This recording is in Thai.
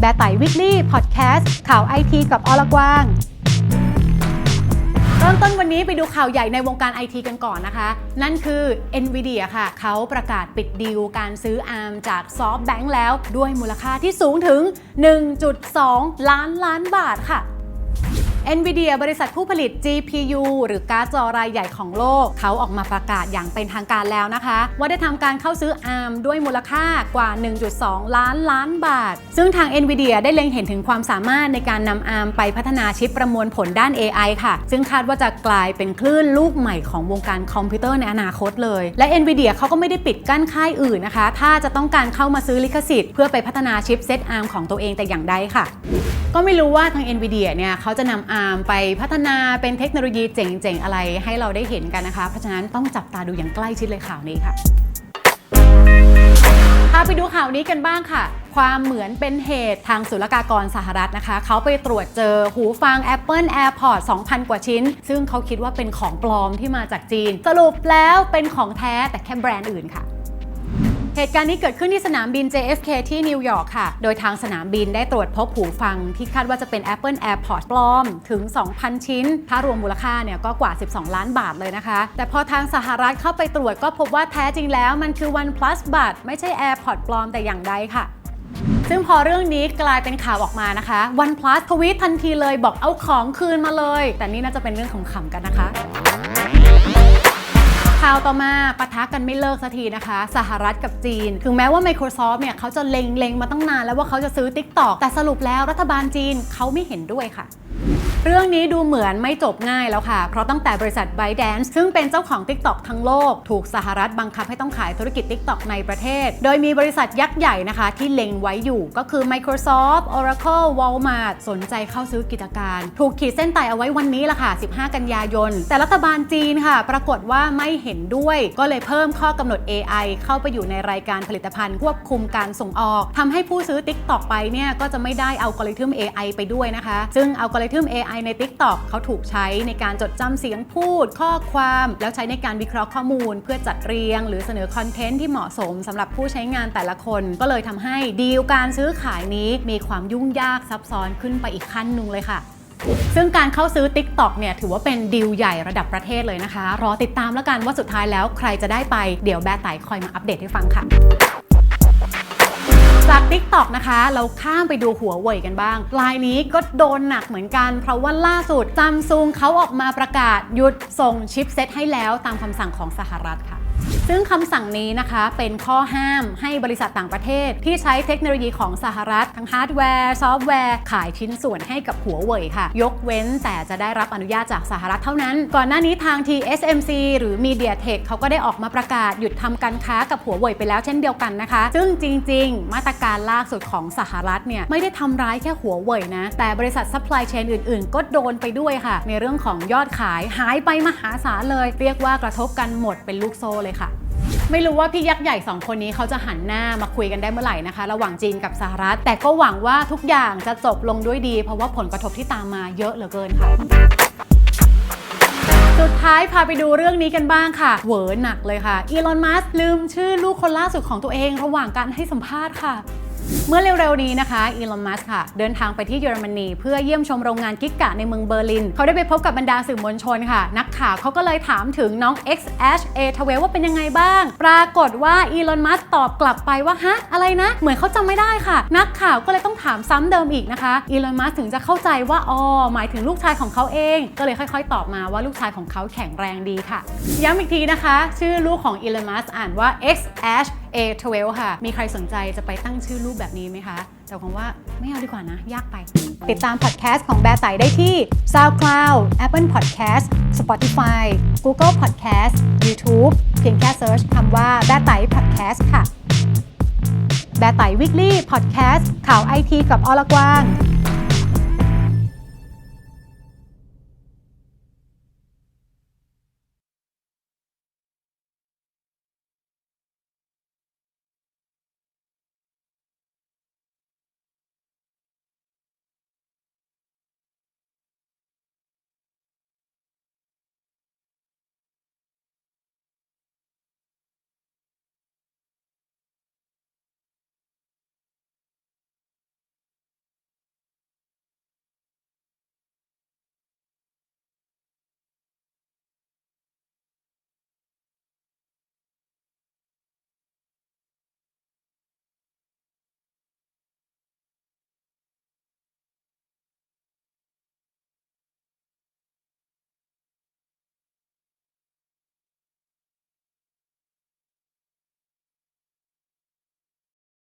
แบไต่วิกลี่พอดแคสต์ข่าวไอทีกับอลกวางเริ่มต้นวันนี้ไปดูข่าวใหญ่ในวงการไอทีกันก่อนนะคะ นั่นคือ NVIDIA ค่ะ เขาประกาศปิดดีลการซื้อ ARM จาก SoftBank แล้วด้วยมูลค่าที่สูงถึง 1.2 ล้านล้านบาทค่ะ NVIDIA บริษัทผู้ผลิต GPU หรือการ์ดจอรายใหญ่ของโลก เขาออกมาประกาศอย่างเป็นทางการแล้วนะคะ ว่าได้ทำการเข้าซื้อ ARM ด้วยมูลค่ากว่า 1.2 ล้านล้านบาท ซึ่งทาง NVIDIA ได้เล็งเห็นถึงความสามารถในการนำ ARM ไปพัฒนาชิปประมวลผลด้าน AI ค่ะ ซึ่งคาดว่าจะกลายเป็นคลื่นลูกใหม่ของวงการคอมพิวเตอร์ในอนาคตเลย และ NVIDIA เขาก็ไม่ได้ปิดกั้นค่ายอื่นนะคะ ถ้าจะต้องการเข้ามาซื้อลิขสิทธิ์เพื่อไปพัฒนาชิปเซต ARM ของตัวเองแต่อย่างใดค่ะ ก็ไม่รู้ว่าทาง NVIDIA เนี่ยเขาจะนำ ARM ไปพัฒนาเป็นเทคโนโลยีเจ๋งๆ อะไรให้เราได้เห็นกันนะคะ เพราะฉะนั้นต้องจับตาดูอย่างใกล้ชิดเลยข่าวนี้ค่ะพาไปดูข่าวนี้กันบ้างค่ะ ความเหมือนเป็นเหตุทางศุลกากรสหรัฐนะคะ เขาไปตรวจเจอหูฟัง Apple AirPods 2,000 กว่าชิ้น ซึ่งเขาคิดว่าเป็นของปลอมที่มาจากจีน สรุปแล้วเป็นของแท้แต่แค่แบรนด์อื่นค่ะ เหตุการณ์นี้เกิดขึ้นที่สนามบิน JFK ที่นิวยอร์กค่ะ โดยทางสนามบินได้ตรวจพบหูฟัง ที่คาดว่าจะเป็น Apple AirPods ปลอมถึง 2,000 ชิ้น ถ้ารวมมูลค่าเนี่ยก็กว่า 12 ล้านบาทเลยนะคะ แต่พอทางสหรัฐเข้าไปตรวจก็พบว่าแท้จริงแล้วมันคือ OnePlus บัตไม่ใช่ AirPods ปลอมแต่อย่างใดค่ะซึ่งพอเรื่องนี้กลายเป็นข่าวออกมานะคะ OnePlus ทวีตทันทีเลยบอกเอาของคืนมาเลย แต่นี่น่าจะเป็นเรื่องของขำกันนะคะ ข่าวต่อมาปะทะกันไม่เลิกสักทีนะคะ สหรัฐกับจีน ถึงแม้ว่า Microsoft เนี่ยเขาจะเล็งๆมาตั้งนานแล้วว่าเขาจะซื้อ TikTok แต่สรุปแล้วรัฐบาลจีนเขาไม่เห็นด้วยค่ะ เรื่องนี้ดูเหมือนไม่จบง่ายแล้วค่ะ เพราะตั้งแต่บริษัท ByteDance ซึ่งเป็นเจ้าของ TikTok ทั้งโลก ถูกสหรัฐบังคับให้ต้องขายธุรกิจ TikTok ในประเทศ โดยมีบริษัทยักษ์ใหญ่นะคะ ที่เล็งไว้อยู่ก็คือ Microsoft Oracle Walmart สนใจเข้าซื้อกิจการ ถูกขีดเส้นตายเอาไว้วันนี้ละค่ะ 15 กันยายน แต่รัฐบาลจีนค่ะ ปรากฏว่าไม่เห็นด้วย ก็เลยเพิ่มข้อกำหนด AI เข้าไปอยู่ในรายการผลิตภัณฑ์ควบคุมการส่งออกทำให้ผู้ซื้อ TikTok ไปเนี่ยก็จะไม่ได้เอัลกริทึม AI ไปด้วยนะคะ ซึ่งอัลกริทึม AI ใน TikTok เขาถูกใช้ในการจดจำเสียงพูด ข้อความ แล้วใช้ในการวิเคราะห์ข้อมูล เพื่อจัดเรียง หรือเสนอคอนเทนต์ที่เหมาะสมสำหรับผู้ใช้งานแต่ละคน ก็เลยทำให้ดีลการซื้อขายนี้มีความยุ่งยากซับซ้อนขึ้นไปอีกขั้นหนึ่งเลยค่ะซึ่งการเข้าซื้อ TikTok เนี่ยถือว่าเป็นดีลใหญ่ระดับประเทศเลยนะคะ รอติดตามแล้วกันว่าสุดท้ายแล้วใครจะได้ไป เดี๋ยวแบร์ไตคอยมาอัปเดตให้ฟังค่ะ จาก TikTok นะคะ เราข้ามไปดูหัวเว่ยกันบ้างรายนี้ก็โดนหนักเหมือนกัน เพราะว่าล่าสุดซัมซุงเขาออกมาประกาศหยุดส่งชิปเซตให้แล้วตามคำสั่งของสหรัฐค่ะ ซึ่งคำสั่งนี้นะคะเป็นข้อห้ามให้บริษัทต่างประเทศ ที่ใช้เทคโนโลยีของสหรัฐ ทั้งฮาร์ดแวร์ ซอฟต์แวร์ ขายชิ้นส่วนให้กับหัวเว่ยค่ะ ยกเว้นแต่จะได้รับอนุญาตจากสหรัฐเท่านั้น ก่อนหน้านี้ทาง TSMC หรือ MediaTek เขาก็ได้ออกมาประกาศหยุดทำการค้ากับหัวเว่ยไปแล้วเช่นเดียวกันนะคะ ซึ่งจริง ๆ มาตรการล่าสุดของสหรัฐเนี่ยไม่ได้ทำร้ายแค่หัวเว่ยนะ แต่บริษัทซัพพลายเชนอื่นๆ ก็โดนไปด้วยค่ะ ในเรื่องของยอดขายหายไปมหาศาลเลย เรียกว่ากระทบกันหมดเป็นลูกโซ่เลยค่ะ ไม่รู้ว่าพี่ยักษ์ใหญ่ 2 คนนี้เขาจะหันหน้ามาคุยกันได้เมื่อไหร่นะคะ ระหว่างจีนกับสหรัฐ แต่ก็หวังว่าทุกอย่างจะจบลงด้วยดี เพราะว่าผลกระทบที่ตามมาเยอะเหลือเกินค่ะสุดท้ายพาไปดูเรื่องนี้กันบ้างค่ะ เหวอหนักเลยค่ะ อีลอน มัสลืมชื่อลูกคนล่าสุดของตัวเอง ระหว่างการให้สัมภาษณ์ค่ะ เมื่อเร็วๆนี้นะคะอีลอนมัสค่ะ เดินทางไปที่เยอรมนี เพื่อเยี่ยมชมโรงงานกิกกะในเมืองเบอร์ลิน เขาได้ไปพบกับบรรดาสื่อมวลชนค่ะ นักข่าวเขาก็เลยถามถึงน้อง X H A ทเวว่าเป็นยังไงบ้าง ปรากฏว่าอีลอนมัสตอบกลับไปว่า ฮะ อะไรนะ เหมือนเขาจำไม่ได้ค่ะ นักข่าวก็เลยต้องถามซ้ำเดิมอีกนะคะอีลอนมัสถึงจะเข้าใจว่าอ๋อหมายถึงลูกชายของเขาเอง ก็เลยค่อย ๆ ตอบมาว่าลูกชายของเขาแข็งแรงดีค่ะ ย้ำอีกทีนะคะ ชื่อลูกของอีลอนมัสอ่านว่า X H A12 ค่ะ มีใครสนใจจะไปตั้งชื่อรูปแบบนี้ไหมคะ แต่ผมว่าไม่เอาดีกว่านะ ยากไป ติดตามพอดแคสต์ของแบร์ไตได้ที่ SoundCloud Apple Podcast Spotify Google Podcast YouTube เพียงแค่เซิร์ชคำว่าแบร์ไต Podcast ค่ะแบร์ไต Weekly Podcast ข่าวไอทีกับอลกวาง